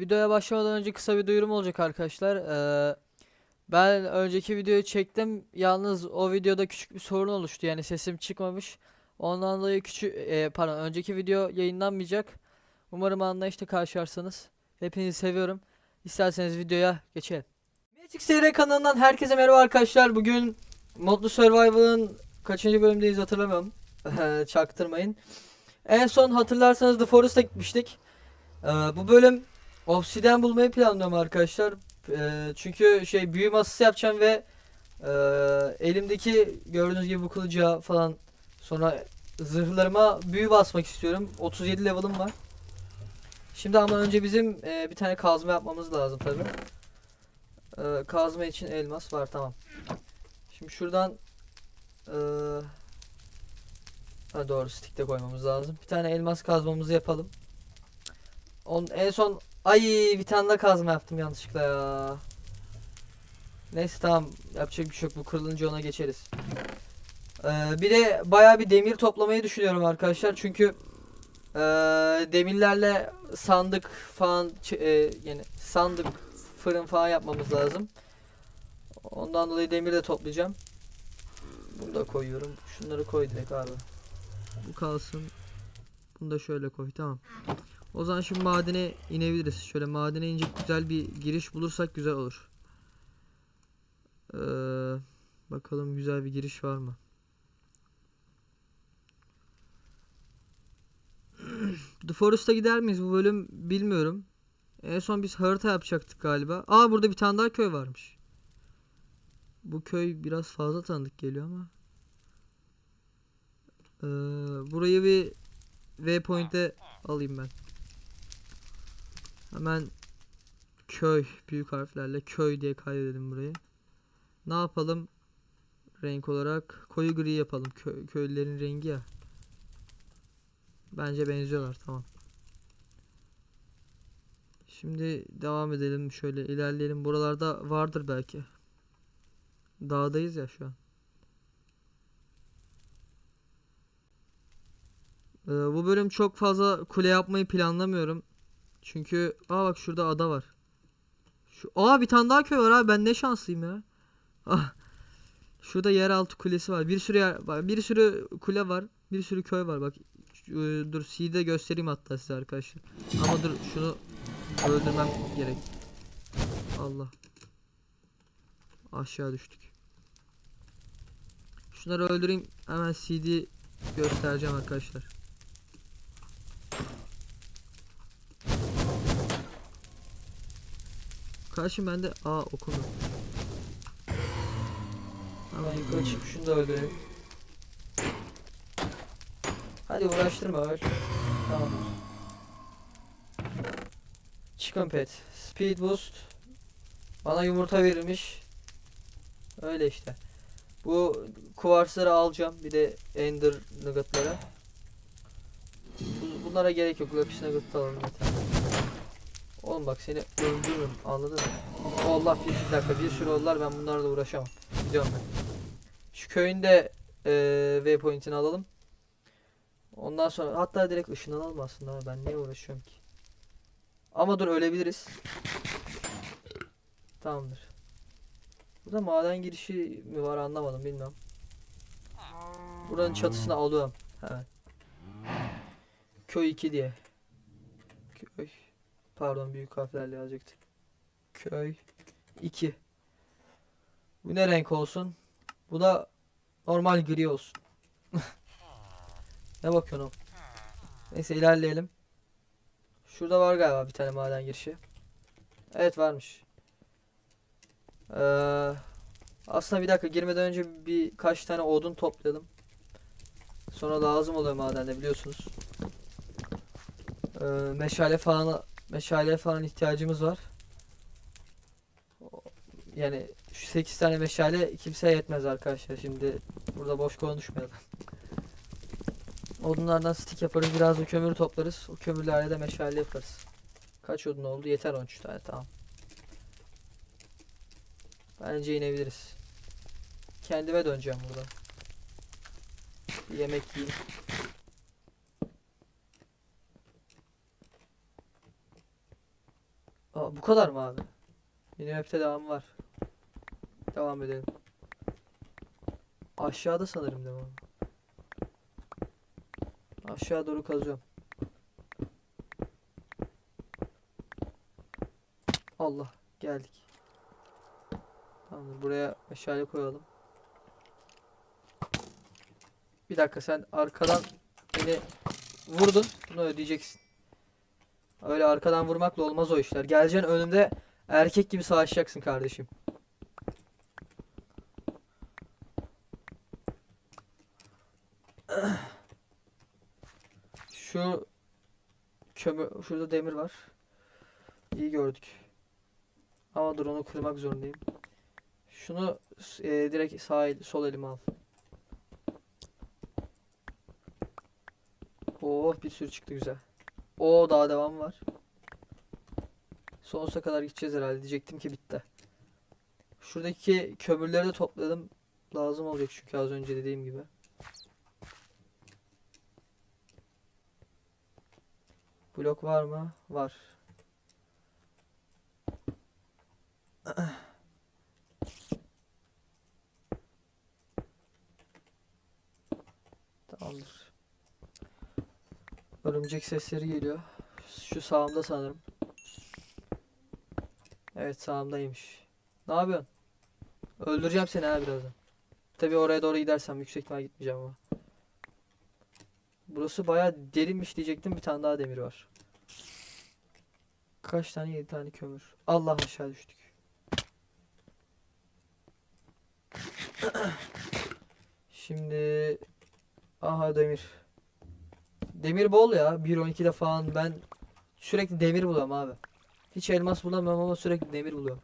Videoya başlamadan önce kısa bir duyurum olacak arkadaşlar. Ee, ben önceki videoyu çektim. Yalnız o videoda küçük bir sorun oluştu. Yani sesim çıkmamış. Ondan dolayı küçük e, pardon önceki video yayınlanmayacak. Umarım anlayışla karşılarsanız. Hepinizi seviyorum. İsterseniz videoya geçelim. Magic SR kanalından herkese merhaba arkadaşlar. Bugün Modlu Survival'ın kaçıncı bölümdeyiz hatırlamıyorum. Çaktırmayın. En son hatırlarsanız The Forest'a gitmiştik. Ee, bu bölüm Obsidian bulmayı planlıyorum arkadaşlar. Ee, çünkü şey büyü masası yapacağım ve e, elimdeki gördüğünüz gibi bu kılıca falan sonra zırhlarıma büyü basmak istiyorum. 37 level'ım var. Şimdi ama önce bizim e, bir tane kazma yapmamız lazım tabi. Ee, kazma için elmas var tamam. Şimdi şuradan e, ha doğru stick de koymamız lazım. Bir tane elmas kazmamızı yapalım. On, en son ay bir tane daha kazma yaptım yanlışlıkla ya. Neyse tamam yapacak bir şey yok bu kırılınca ona geçeriz. Ee, bir de bayağı bir demir toplamayı düşünüyorum arkadaşlar çünkü ee, demirlerle sandık falan e, yani sandık fırın falan yapmamız lazım. Ondan dolayı demir de toplayacağım. Bunu da koyuyorum. Şunları koy direkt abi. Bu kalsın. Bunu da şöyle koy tamam. O zaman şimdi madene inebiliriz. Şöyle madene inecek güzel bir giriş bulursak güzel olur. Ee, bakalım güzel bir giriş var mı? The Forest'a gider miyiz bu bölüm bilmiyorum. En son biz harita yapacaktık galiba. Aa burada bir tane daha köy varmış. Bu köy biraz fazla tanıdık geliyor ama. Ee, burayı bir waypoint'e alayım ben. Hemen köy büyük harflerle köy diye kaydedelim burayı. Ne yapalım? Renk olarak koyu gri yapalım. Kö köylülerin rengi ya. Bence benziyorlar tamam. Şimdi devam edelim şöyle ilerleyelim. Buralarda vardır belki. Dağdayız ya şu an. Ee, bu bölüm çok fazla kule yapmayı planlamıyorum. Çünkü aa bak şurada ada var. Şu aa bir tane daha köy var abi ben ne şanslıyım ya. Ah. Şurada yeraltı kulesi var. Bir sürü yer, bir sürü kule var. Bir sürü köy var bak. E, dur C'de göstereyim hatta size arkadaşlar. Ama dur şunu öldürmem gerek. Allah. Aşağı düştük. Şunları öldüreyim. Hemen CD göstereceğim arkadaşlar. Karşım bende aa okunu. Hemen yukarı şunu da öldürelim. Hadi uğraştırma öl. Tamam. Chicken pet. Speed boost. Bana yumurta verilmiş. Öyle işte. Bu kuvarsları alacağım. Bir de ender nuggetları. Bu- Bunlara gerek yok. Lapis nugget alalım yeter. Oğlum bak seni öldürürüm. Anladın mı? Allah bir, dakika bir sürü oldular. Ben bunlarla uğraşamam. Gidiyorum ben. Şu köyün de eee waypoint'ini alalım. Ondan sonra hatta direkt ışınlanalım aslında. Ben niye uğraşıyorum ki? Ama dur ölebiliriz. Tamamdır. Burada maden girişi mi var anlamadım bilmiyorum. Buranın çatısını alıyorum. Hemen. Köy 2 diye. Köy. Pardon büyük harflerle yazacaktım. Köy 2. Bu ne renk olsun? Bu da normal gri olsun. ne bakıyorsun? Neyse ilerleyelim. Şurada var galiba bir tane maden girişi. Evet varmış. Ee, aslında bir dakika girmeden önce birkaç tane odun toplayalım. Sonra lazım oluyor madende biliyorsunuz. Ee, meşale falan meşale falan ihtiyacımız var. Yani şu 8 tane meşale kimseye yetmez arkadaşlar. Şimdi burada boş konuşmayalım. Odunlardan stick yaparız. Biraz da kömür toplarız. O kömürlerle de meşale yaparız. Kaç odun oldu? Yeter 13 tane tamam. Bence inebiliriz. Kendime döneceğim burada. Bir yemek yiyeyim. Bu kadar mı abi? Minimap'te devam var. Devam edelim. Aşağıda sanırım devam. Aşağı doğru kazıyorum. Allah geldik. Tamamdır buraya meşale koyalım. Bir dakika sen arkadan beni vurdun. Bunu ödeyeceksin. Öyle arkadan vurmakla olmaz o işler. Geleceksin önümde erkek gibi savaşacaksın kardeşim. Şu kömür şurada demir var. İyi gördük. Ama dur onu kırmak zorundayım. Şunu e, direkt sağ el, sol elime al. Oh bir sürü çıktı güzel. Oo daha devam var. Sonsuza kadar gideceğiz herhalde. Diyecektim ki bitti. Şuradaki kömürleri de topladım. Lazım olacak çünkü az önce dediğim gibi. Blok var mı? Var. Tamamdır. Örümcek sesleri geliyor. Şu sağımda sanırım. Evet sağımdaymış. Ne yapıyorsun? Öldüreceğim seni ha birazdan. Tabii oraya doğru gidersem yüksek ihtimal gitmeyeceğim ama. Burası bayağı derinmiş diyecektim. Bir tane daha demir var. Kaç tane? 7 tane kömür. Allah aşağı düştük. Şimdi aha demir. Demir bol ya. 1.12'de falan ben sürekli demir buluyorum abi. Hiç elmas bulamıyorum ama sürekli demir buluyorum.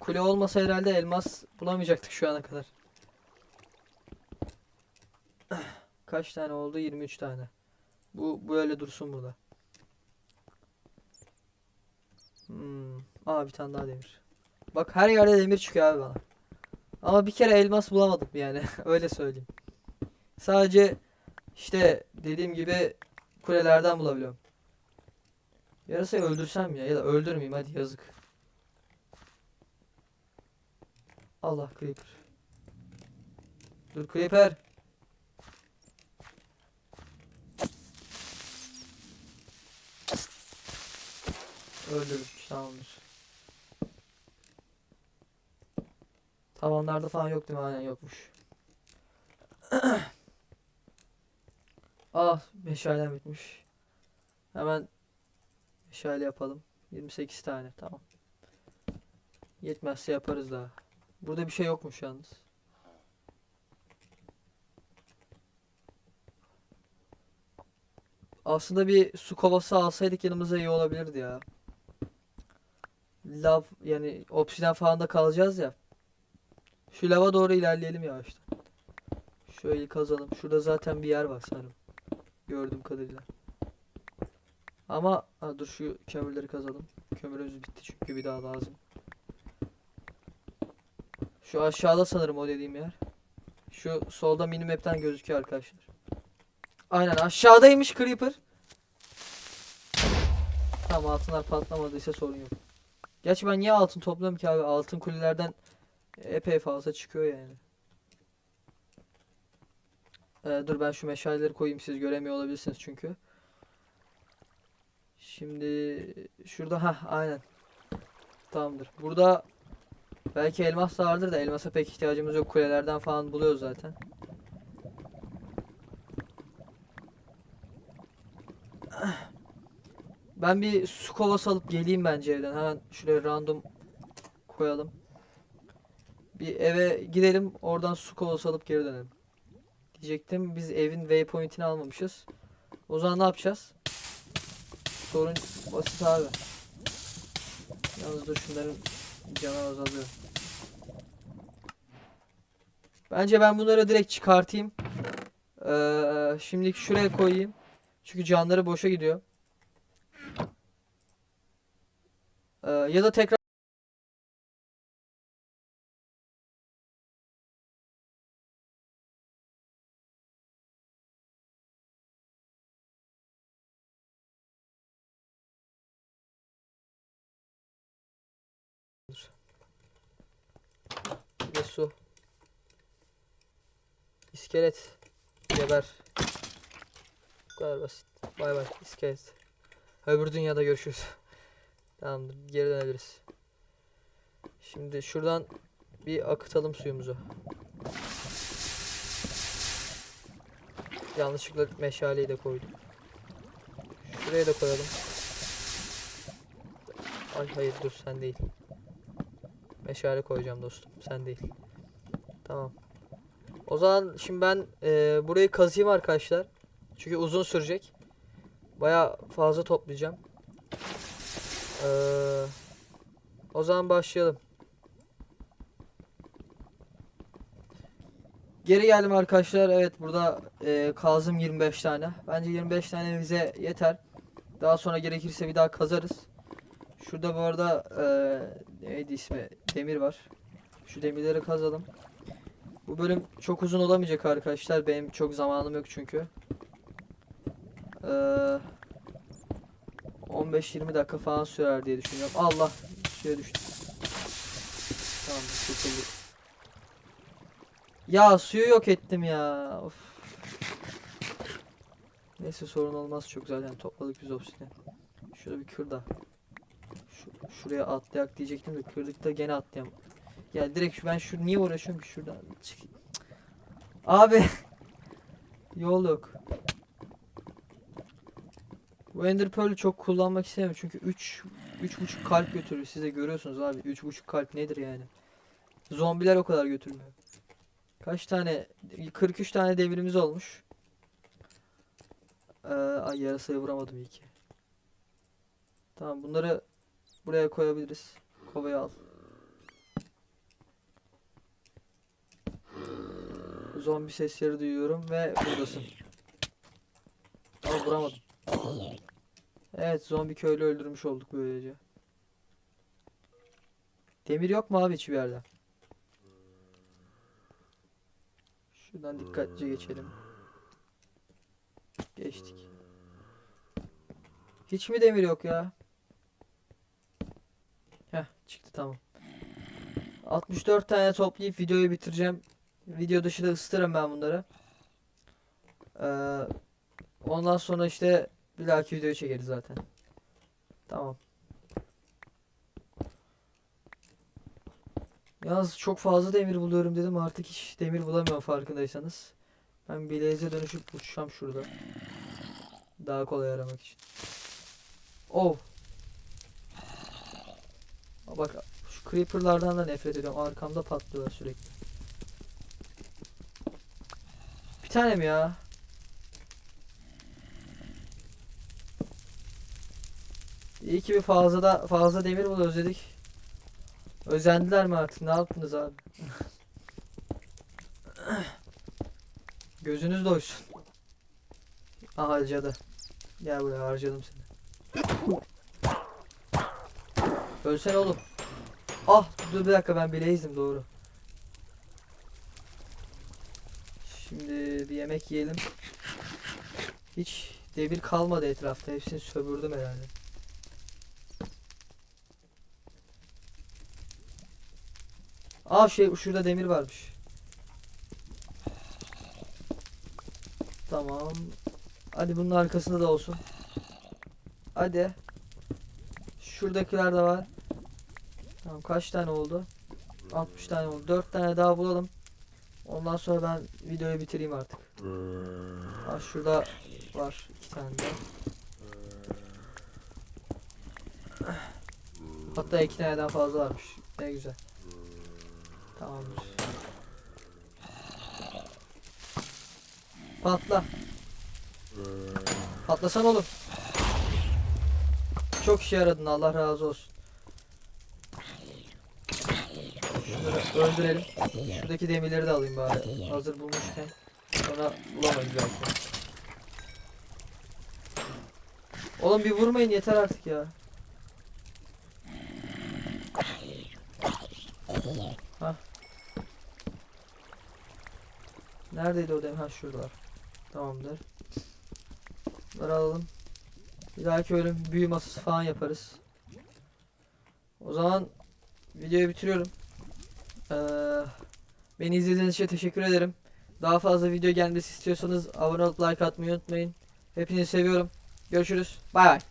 Kule olmasa herhalde elmas bulamayacaktık şu ana kadar. Kaç tane oldu? 23 tane. Bu böyle dursun burada. Hmm. Aa bir tane daha demir. Bak her yerde demir çıkıyor abi bana. Ama bir kere elmas bulamadım yani. Öyle söyleyeyim. Sadece işte dediğim gibi kulelerden bulabiliyorum. Yarasayı öldürsem ya ya da öldürmeyeyim hadi yazık. Allah creeper. Dur creeper. Öldürmüş tamamdır. Tavanlarda falan yok değil mi? Aynen yokmuş. Ah meşalem bitmiş. Hemen meşale yapalım. 28 tane tamam. Yetmezse yaparız daha. Burada bir şey yokmuş yalnız. Aslında bir su kovası alsaydık yanımıza iyi olabilirdi ya. Lav yani obsidian falan da kalacağız ya. Şu lava doğru ilerleyelim yavaştan. Şöyle kazalım. Şurada zaten bir yer var sanırım. Gördüğüm kadarıyla. Ama ha, dur şu kömürleri kazalım. Kömürümüz bitti çünkü bir daha lazım. Şu aşağıda sanırım o dediğim yer. Şu solda minimap'ten gözüküyor arkadaşlar. Aynen aşağıdaymış Creeper. Tamam altınlar patlamadıysa sorun yok. Gerçi ben niye altın topluyorum ki abi? Altın kulelerden epey fazla çıkıyor yani. Ee, dur ben şu meşaleleri koyayım siz göremiyor olabilirsiniz çünkü. Şimdi şurada ha aynen. Tamamdır. Burada belki elmas da vardır da elmasa pek ihtiyacımız yok. Kulelerden falan buluyoruz zaten. Ben bir su kovası alıp geleyim bence evden. Hemen şuraya random koyalım. Bir eve gidelim. Oradan su kovası alıp geri dönelim. Diyecektim biz evin waypoint'ini almamışız. O zaman ne yapacağız? Sorun basit abi. Yalnız dur şunların canı azalıyor. Bence ben bunları direkt çıkartayım. Ee, şimdilik şuraya koyayım. Çünkü canları boşa gidiyor. Ee, ya da tekrar tane su. İskelet. Geber. Bu kadar basit. Bay bay iskelet. Öbür dünyada görüşürüz. Tamamdır. Geri dönebiliriz. Şimdi şuradan bir akıtalım suyumuzu. Yanlışlıkla meşaleyi de koydum. Şuraya da koyalım. Ay hayır dur sen değil. Meşale koyacağım dostum sen değil. Tamam. O zaman şimdi ben eee, burayı kazıyım arkadaşlar. Çünkü uzun sürecek. Baya fazla toplayacağım. Eee, o zaman başlayalım. Geri geldim arkadaşlar. Evet burada eee kazdım 25 tane. Bence 25 tane bize yeter. Daha sonra gerekirse bir daha kazarız. Şurada bu arada eee neydi ismi? Demir var. Şu demirleri kazalım. Bu bölüm çok uzun olamayacak arkadaşlar. Benim çok zamanım yok çünkü. Eee 15-20 dakika falan sürer diye düşünüyorum. Allah suya düştü. Tamam kurtulduk. Ya suyu yok ettim ya. Of. Neyse sorun olmaz çok zaten topladık biz obsidian. Şurada bir kır da. Şu, şuraya atlayak diyecektim de kırdık da gene atlayam. Ya direkt şu ben şu niye uğraşıyorum ki şuradan çık. Abi yol yok. Bu Ender Pearl'ü çok kullanmak istemiyorum çünkü 3 3.5 kalp götürür. Siz de görüyorsunuz abi 3.5 kalp nedir yani? Zombiler o kadar götürmüyor. Kaç tane? 43 tane demirimiz olmuş. Ee, ay yarasayı vuramadım iyi ki. Tamam bunları buraya koyabiliriz. Kovaya al. Zombi sesleri duyuyorum ve buradasın. Ama vuramadım. Evet zombi köylü öldürmüş olduk böylece. Demir yok mu abi hiçbir yerde? Şuradan dikkatlice geçelim. Geçtik. Hiç mi demir yok ya? Tamam. 64 tane toplayıp videoyu bitireceğim. Video dışı da ısıtırım ben bunları. Ee, ondan sonra işte bir dahaki videoyu çekeriz zaten. Tamam. Yalnız çok fazla demir buluyorum dedim artık hiç demir bulamıyorum farkındaysanız. Ben bileğize dönüşüp uçacağım şurada. Daha kolay aramak için. Oh. Bak şu creeperlardan da nefret ediyorum. Arkamda patlıyorlar sürekli. Bir tane mi ya? İyi ki bir fazla da fazla demir bul özledik. Özendiler mi artık? Ne yaptınız abi? Gözünüz doysun. Aha harcadı. Gel buraya harcadım seni. Ölsene oğlum. Ah dur bir dakika ben bileyizdim doğru. Şimdi bir yemek yiyelim. Hiç demir kalmadı etrafta. Hepsini sömürdüm herhalde. Aa şey şurada demir varmış. Tamam. Hadi bunun arkasında da olsun. Hadi. Şuradakiler de var. Tamam kaç tane oldu? 60 tane oldu. 4 tane daha bulalım. Ondan sonra ben videoyu bitireyim artık. Ha şurada var 2 tane daha. Hatta 2 tane daha fazla varmış. Ne güzel. Tamamdır. Patla. Patlasan oğlum. Çok işe yaradın Allah razı olsun. Şunları öldürelim. Şuradaki demirleri de alayım bari. Hazır bulmuşken. Sonra bulamayız belki. Oğlum bir vurmayın yeter artık ya. Hah. Neredeydi o demir? Ha şuradalar. Tamamdır. Bunları alalım. Bir bölüm büyü masası falan yaparız. O zaman videoyu bitiriyorum. Ee, Beni izlediğiniz için teşekkür ederim. Daha fazla video gelmesi istiyorsanız abone olup like atmayı unutmayın. Hepinizi seviyorum. Görüşürüz. Bay bay.